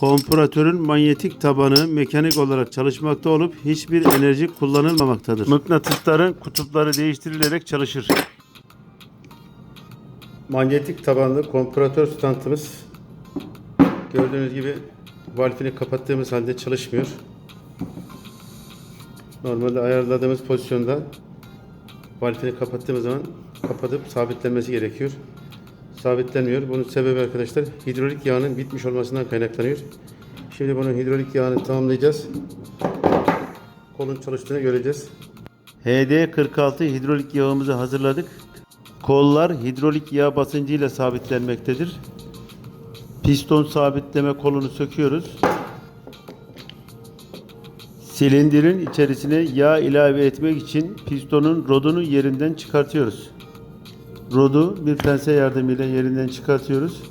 Kompresörün manyetik tabanı mekanik olarak çalışmakta olup hiçbir enerji kullanılmamaktadır. Mıknatısların kutupları değiştirilerek çalışır. Manyetik tabanlı kompresör stantımız gördüğünüz gibi valfini kapattığımız halde çalışmıyor. Normalde ayarladığımız pozisyonda valfini kapattığımız zaman kapatıp sabitlenmesi gerekiyor. Sabitlenmiyor. Bunun sebebi arkadaşlar hidrolik yağının bitmiş olmasından kaynaklanıyor. Şimdi bunun hidrolik yağını tamamlayacağız. Kolun çalıştığını göreceğiz. HD46 hidrolik yağımızı hazırladık. Kollar hidrolik yağ basıncıyla sabitlenmektedir. Piston sabitleme kolunu söküyoruz. Silindirin içerisine yağ ilave etmek için pistonun rodunu yerinden çıkartıyoruz. Rodu bir pense yardımıyla yerinden çıkartıyoruz.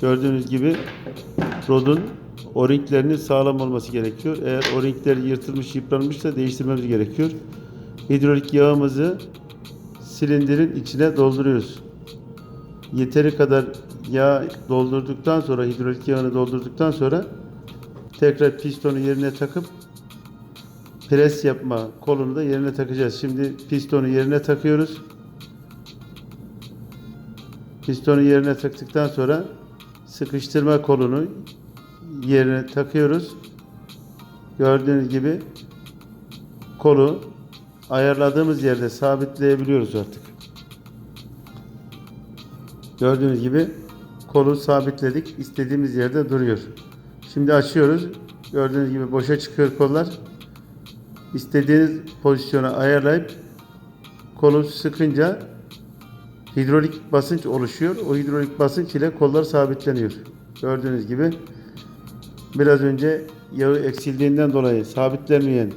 Gördüğünüz gibi rodun o-ringlerinin sağlam olması gerekiyor. Eğer o-ringler yırtılmış, yıpranmışsa değiştirmemiz gerekiyor. Hidrolik yağımızı silindirin içine dolduruyoruz. Yeteri kadar yağ doldurduktan sonra hidrolik yağını doldurduktan sonra tekrar pistonu yerine takıp pres yapma kolunu da yerine takacağız. Şimdi pistonu yerine takıyoruz. Pistonu yerine taktıktan sonra sıkıştırma kolunu yerine takıyoruz. Gördüğünüz gibi kolu ayarladığımız yerde sabitleyebiliyoruz artık. Gördüğünüz gibi kolu sabitledik. İstediğimiz yerde duruyor. Şimdi açıyoruz. Gördüğünüz gibi boşa çıkıyor kollar. İstediğiniz pozisyona ayarlayıp kolu sıkınca hidrolik basınç oluşuyor. O hidrolik basınç ile kollar sabitleniyor. Gördüğünüz gibi biraz önce yağı eksildiğinden dolayı sabitlenmeyen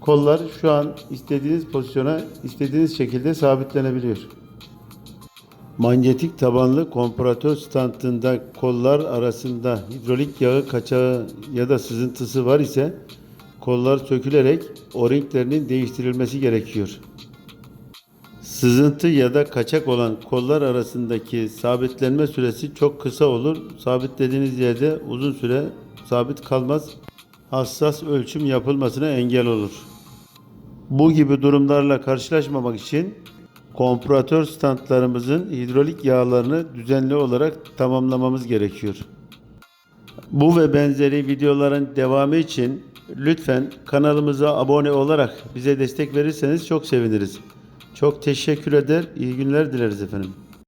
kollar şu an istediğiniz pozisyona istediğiniz şekilde sabitlenebiliyor. Manyetik tabanlı kompresör standında kollar arasında hidrolik yağı kaçağı ya da sızıntısı var ise kollar sökülerek o-ringlerinin değiştirilmesi gerekiyor. Sızıntı ya da kaçak olan kollar arasındaki sabitlenme süresi çok kısa olur. Sabitlediğiniz yerde uzun süre sabit kalmaz. Hassas ölçüm yapılmasına engel olur. Bu gibi durumlarla karşılaşmamak için kompresör standlarımızın hidrolik yağlarını düzenli olarak tamamlamamız gerekiyor. Bu ve benzeri videoların devamı için lütfen kanalımıza abone olarak bize destek verirseniz çok seviniriz. Çok teşekkür eder, iyi günler dileriz efendim.